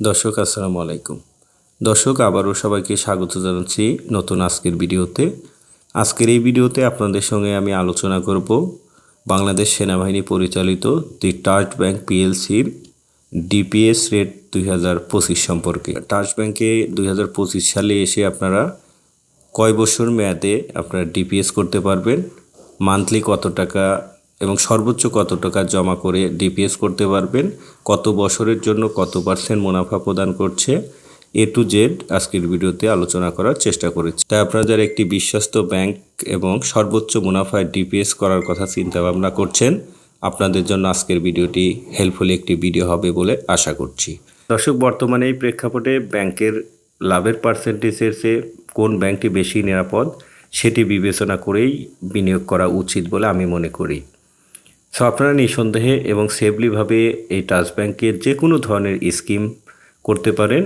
দর্শক, আসসালামু আলাইকুম। দর্শক, আবারও সবাইকে স্বাগত জানাচ্ছি নতুন আজকের ভিডিওতে। আজকের এই ভিডিওতে আপনাদের সঙ্গে আমি আলোচনা করব বাংলাদেশ সেনাবাহিনী পরিচালিত দি ট্রাস্ট ব্যাংক পিএলসির ডিপিএস রেট দুই হাজার পঁচিশ সম্পর্কে। ট্রাস্ট ব্যাংকে দুই হাজার পঁচিশ সালে এসে আপনারা কয় বছর মেয়াদে আপনারা ডিপিএস করতে পারবেন? মান্থলি কত টাকা এবং সর্বোচ্চ কত টাকা জমা করে ডিপিএস করতে পারবেন, কত বছরের জন্য কত পার্সেন্ট মুনাফা প্রদান করছে এ টু জেড আজকের ভিডিওতে আলোচনা করার চেষ্টা করেছি। তাই আপনারা যারা একটি বিশ্বস্ত ব্যাংক এবং সর্বোচ্চ মুনাফায় ডিপিএস করার কথা চিন্তা ভাবনা করছেন, আপনাদের জন্য আজকের ভিডিওটি হেল্পফুল একটি ভিডিও হবে বলে আশা করছি। দর্শক, বর্তমানে এই প্রেক্ষাপটে ব্যাংকের লাভের পার্সেন্টেজের চেয়ে কোন ব্যাংকটি বেশি নিরাপদ, সেটি বিবেচনা করেই বিনিয়োগ করা উচিত বলে আমি মনে করি। সো আপনারা নিঃসন্দেহে এবং সেফলিভাবে এই ট্রাস্ট ব্যাংকের যে কোনো ধরনের স্কিম করতে পারেন।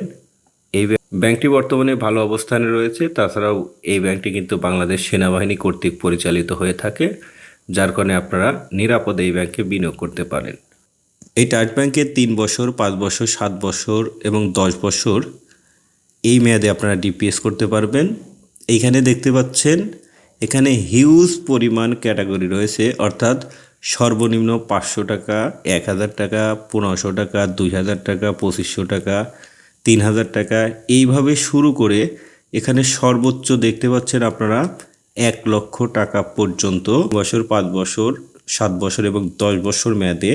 এই ব্যাংকটি বর্তমানে ভালো অবস্থানে রয়েছে। তাছাড়াও এই ব্যাংকটি কিন্তু বাংলাদেশ সেনাবাহিনী কর্তৃক পরিচালিত হয়ে থাকে, যার কারণে আপনারা নিরাপদে এই ব্যাংকে বিনিয়োগ করতে পারেন। এই ট্রাস্ট ব্যাংকের তিন বছর, পাঁচ বছর, সাত বছর এবং দশ বছর এই মেয়াদে আপনারা ডিপিএস করতে পারবেন। এইখানে দেখতে পাচ্ছেন, এখানে হিউজ পরিমাণ ক্যাটাগরি রয়েছে। অর্থাৎ সর্বনিম্ন পাঁচশো টাকা, এক হাজার টাকা, পনেরোশো টাকা, দুই হাজার টাকা, পঁচিশশো টাকা, তিন হাজার টাকা। এইভাবে শুরু করে এখানে সর্বোচ্চ দেখতে পাচ্ছেন আপনারা এক লক্ষ টাকা পর্যন্ত বছর, পাঁচ বছর, সাত বছর এবং দশ বছর মেয়াদে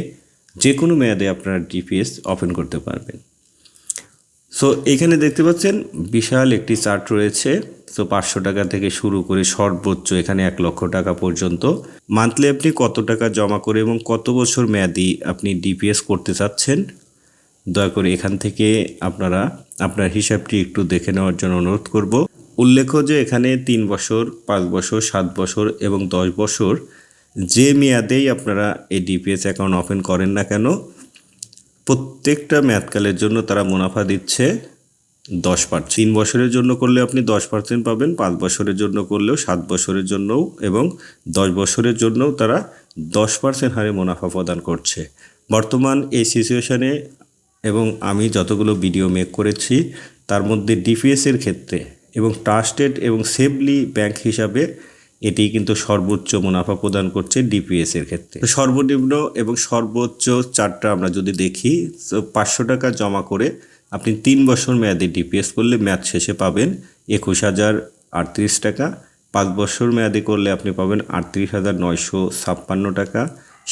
যে কোনো মেয়াদে আপনারা ডিপিএস ওপেন করতে পারবেন। সো এখানে দেখতে পাচ্ছেন বিশাল একটি চার্ট রয়েছে। তো পাঁচশো টাকা থেকে শুরু করে সর্বোচ্চ এখানে এক লক্ষ টাকা পর্যন্ত। মান্থলি আপনি কত টাকা জমা করে এবং কত বছর মেয়াদি আপনি ডিপিএস করতে চাচ্ছেন? দয়া করে এখান থেকে আপনারা আপনার হিসাবটি একটু দেখে নেওয়ার জন্য অনুরোধ করব। উল্লেখ্য যে এখানে তিন বছর, পাঁচ বছর, সাত বছর এবং দশ বছর যে মেয়াদেই আপনারা এই ডিপিএস অ্যাকাউন্ট ওপেন করেন না কেন প্রত্যেকটা মেয়াদকালের জন্য তারা মুনাফা দিচ্ছে দশ পার্সেন্ট। তিন বছরের জন্য করলে আপনি দশ পার্সেন্ট পাবেন, পাঁচ বছরের জন্য করলেও সাত বছরের জন্যও এবং দশ বছরের জন্যও তারা দশ পার্সেন্ট হারে মুনাফা প্রদান করছে। বর্তমান এই সিচুয়েশনে এবং আমি যতগুলো ভিডিও মেক করেছি, তার মধ্যে ডিপিএসের ক্ষেত্রে এবং ট্রাস্টেড এবং সেফলি ব্যাংক হিসাবে এটি কিন্তু সর্বোচ্চ মুনাফা প্রদান করছে ডিপিএস এর ক্ষেত্রে। সর্বনিম্ন এবং সর্বোচ্চ চারটা আমরা যদি দেখি পাঁচশো টাকা জমা করে আপনি তিন বছর মেয়াদে ডিপিএস করলে মেয়াদ শেষে পাবেন একুশ হাজার আটত্রিশ টাকা, পাঁচ বছর মেয়াদে করলে আপনি পাবেন আটত্রিশ হাজার নয়শো ছাপ্পান্ন টাকা,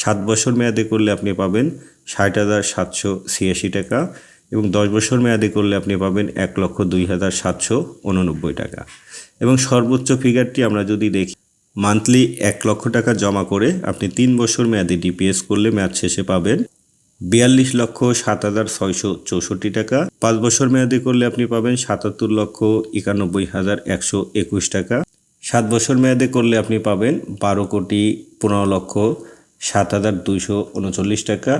সাত বছর মেয়াদে করলে আপনি পাবেন ষাট হাজার সাতশো ছিয়াশি টাকা এবং দশ বছর মেয়াদে করলে আপনি পাবেন এক লক্ষ দুই হাজার সাতশো উননব্বই টাকা। এবং সর্বোচ্চ ফিগারটি আমরা যদি দেখি মান্থলি এক লক্ষ টাকা জমা করে আপনি তিন বছর মেয়াদে ডিপিএস করলে মেয়াদ শেষে পাবেন বিয়াল্লিশ লক্ষ সাত হাজার ছয়শো চৌষট্টি টাকা। পাঁচ বছর মেয়াদে করলে আপনি পাবেন সাতাত্তর লক্ষ একানব্বই হাজার একশো একুশ টাকা। সাত বছর মেয়াদে করলে আপনি পাবেন বারো কোটি পনেরো লক্ষ সাত হাজার দুইশো উনচল্লিশ টাকা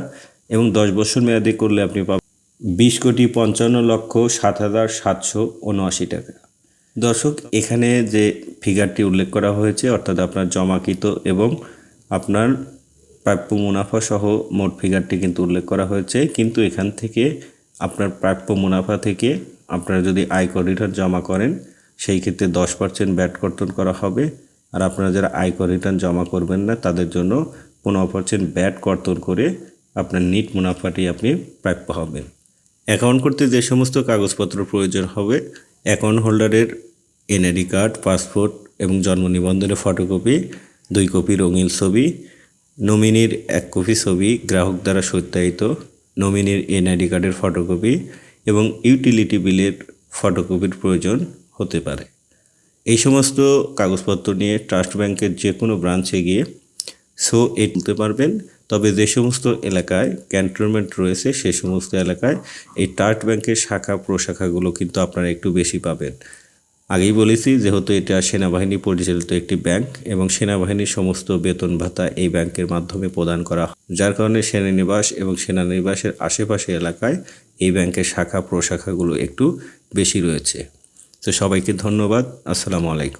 এবং দশ বছর মেয়াদে করলে আপনি পাবেন বিশ কোটি পঞ্চান্ন লক্ষ সাত হাজার সাতশো উনআশি টাকা। দর্শক, এখানে যে ফিগারটি উল্লেখ করা হয়েছে, অর্থাৎ আপনার জমাকৃত এবং আপনার প্রাপ্য মুনাফা সহ মোট ফিগারটি কিন্তু উল্লেখ করা হয়েছে। কিন্তু এখান থেকে আপনার প্রাপ্য মুনাফা থেকে আপনারা যদি আয়কর রিটার্ন জমা করেন, সেই ক্ষেত্রে দশ পার্সেন্ট ব্যাট কর্তন করা হবে। আর আপনারা যারা আয়কর রিটার্ন জমা করবেন না, তাদের জন্য পনেরো পার্সেন্ট ব্যাট কর্তন করে আপনার নিট মুনাফাটি আপনি প্রাপ্য হবেন। অ্যাকাউন্ট করতে যে সমস্ত কাগজপত্র প্রয়োজন হবে অ্যাকাউন্ট হোল্ডারের এনআইডি কার্ড পাসপোর্ট এবং জন্ম নিবন্ধনের ফটোকপি দুই কপি রঙিন ছবি নমিনির এক কপি ছবি, গ্রাহক দ্বারা সত্যায়িত নমিনির এনআইডি কার্ডের ফটোকপি এবং ইউটিলিটি বিলের ফটোকপির প্রয়োজন হতে পারে। এই সমস্ত কাগজপত্র নিয়ে ট্রাস্ট ব্যাংকের যে কোনো ব্রাঞ্চে গিয়ে সো এ তুলতে পারবেন। তবে যে সমস্ত এলাকায় ক্যান্টনমেন্ট রয়েছে, সে সমস্ত এলাকায় এই টার্ট ব্যাংকের শাখা প্রশাখাগুলো কিন্তু আপনারা একটু বেশি পাবেন। আগেই বলেছি, যেহেতু এটা সেনাবাহিনী পরিচালিত একটি ব্যাংক এবং সেনাবাহিনীর সমস্ত বেতন ভাতা এই ব্যাংকের মাধ্যমে প্রদান করা হয়। যার কারণে সেনানিবাস এবং সেনানিবাসের আশেপাশে এলাকায় এই ব্যাংকের শাখা প্রশাখাগুলো একটু বেশি রয়েছে। তো সবাইকে ধন্যবাদ। আসসালামু আলাইকুম।